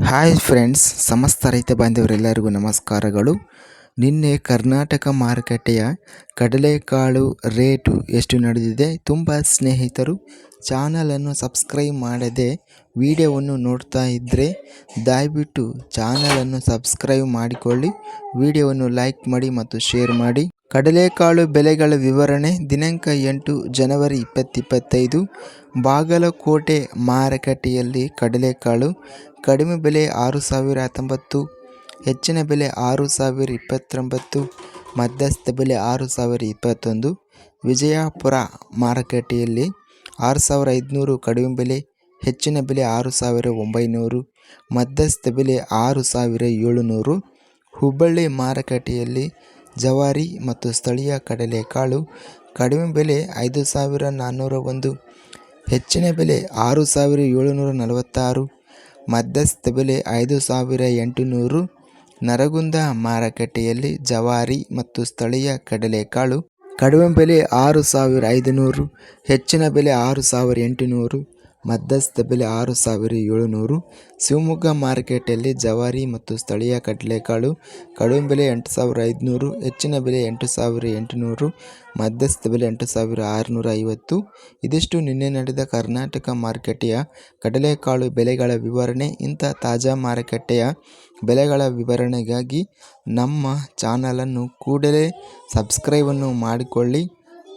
Hi friends ಸಮಸ್ತ ರೈತ ಬಾಂಧವರೆಲ್ಲರಿಗೂ ನಮಸ್ಕಾರಗಳು. ನಿನ್ನೆ ಕರ್ನಾಟಕ ಮಾರುಕಟ್ಟೆಯ ಕಡಲೆಕಾಳು ರೇಟು ಎಷ್ಟು ನಡೆದಿದೆ ತುಂಬ ಸ್ನೇಹಿತರು ಚಾನಲನ್ನು ಸಬ್ಸ್ಕ್ರೈಬ್ ಮಾಡದೆ ವಿಡಿಯೋವನ್ನು ನೋಡ್ತಾ ಇದ್ದರೆ ದಯವಿಟ್ಟು ಚಾನಲನ್ನು ಸಬ್ಸ್ಕ್ರೈಬ್ ಮಾಡಿಕೊಳ್ಳಿ, ವಿಡಿಯೋವನ್ನು ಲೈಕ್ ಮಾಡಿ ಮತ್ತು ಶೇರ್ ಮಾಡಿ. ಕಡಲೆಕಾಳು ಬೆಲೆಗಳ ವಿವರಣೆ ದಿನಾಂಕ ಎಂಟು ಜನವರಿ ಇಪ್ಪತ್ತಿಪ್ಪತ್ತೈದು. ಬಾಗಲಕೋಟೆ ಮಾರುಕಟ್ಟೆಯಲ್ಲಿ ಕಡಲೆಕಾಳು ಕಡಿಮೆ ಬೆಲೆ ಆರು ಸಾವಿರ ಹತ್ತೊಂಬತ್ತು, ಹೆಚ್ಚಿನ ಬೆಲೆ ಆರು ಸಾವಿರ ಇಪ್ಪತ್ತೊಂಬತ್ತು, ಮಧ್ಯಸ್ಥ ಬೆಲೆ ಆರು ಸಾವಿರ ಇಪ್ಪತ್ತೊಂದು. ವಿಜಯಪುರ ಮಾರುಕಟ್ಟೆಯಲ್ಲಿ ಆರು ಸಾವಿರ ಐದುನೂರು ಕಡಿಮೆ ಬೆಲೆ, ಹೆಚ್ಚಿನ ಬೆಲೆ ಆರು ಸಾವಿರ ಒಂಬೈನೂರು, ಮಧ್ಯಸ್ಥ ಬೆಲೆ ಆರು ಸಾವಿರ ಏಳುನೂರು. ಹುಬ್ಬಳ್ಳಿ ಮಾರುಕಟ್ಟೆಯಲ್ಲಿ ಜವಾರಿ ಮತ್ತು ಸ್ಥಳೀಯ ಕಡಲೆಕಾಳು ಕಡಿಮೆ ಬೆಲೆ ಐದು ಸಾವಿರ ನಾನ್ನೂರ ಒಂದು ಹೆಚ್ಚಿನ ಬೆಲೆ ಆರು ಸಾವಿರ ಏಳುನೂರ ನಲವತ್ತಾರು, ಮಧ್ಯಸ್ಥ ಬೆಲೆ ಐದು ಸಾವಿರ ಎಂಟುನೂರು, ನರಗುಂದ ಮಾರುಕಟ್ಟೆಯಲ್ಲಿ ಜವಾರಿ ಮತ್ತು ಸ್ಥಳೀಯ ಕಡಲೆಕಾಳು ಕಡಿಮೆ ಬೆಲೆ ಆರು ಸಾವಿರ ಐದುನೂರು, ಹೆಚ್ಚಿನ ಬೆಲೆ ಆರು ಸಾವಿರ ಎಂಟುನೂರು ಮಧ್ಯಸ್ಥ ಬೆಲೆ ಆರು ಸಾವಿರ ಏಳುನೂರು. ಶಿವಮೊಗ್ಗ ಮಾರ್ಕೆಟಲ್ಲಿ ಜವಾರಿ ಮತ್ತು ಸ್ಥಳೀಯ ಕಡಲೆಕಾಳು ಕಡಿಮೆ ಬೆಲೆ ಎಂಟು ಸಾವಿರ ಐದುನೂರು, ಹೆಚ್ಚಿನ ಬೆಲೆ ಎಂಟು ಸಾವಿರ ಎಂಟುನೂರು, ಮಧ್ಯಸ್ಥ ಬೆಲೆ ಎಂಟು ಸಾವಿರ ಆರುನೂರ ಐವತ್ತು. ಇದಿಷ್ಟು ನಿನ್ನೆ ನಡೆದ ಕರ್ನಾಟಕ ಮಾರುಕಟ್ಟೆಯ ಕಡಲೆಕಾಳು ಬೆಲೆಗಳ ವಿವರಣೆ. ಇಂಥ ತಾಜಾ ಮಾರುಕಟ್ಟೆಯ ಬೆಲೆಗಳ ವಿವರಣೆಗಾಗಿ ನಮ್ಮ ಚಾನಲನ್ನು ಕೂಡಲೇ ಸಬ್ಸ್ಕ್ರೈಬನ್ನು ಮಾಡಿಕೊಳ್ಳಿ.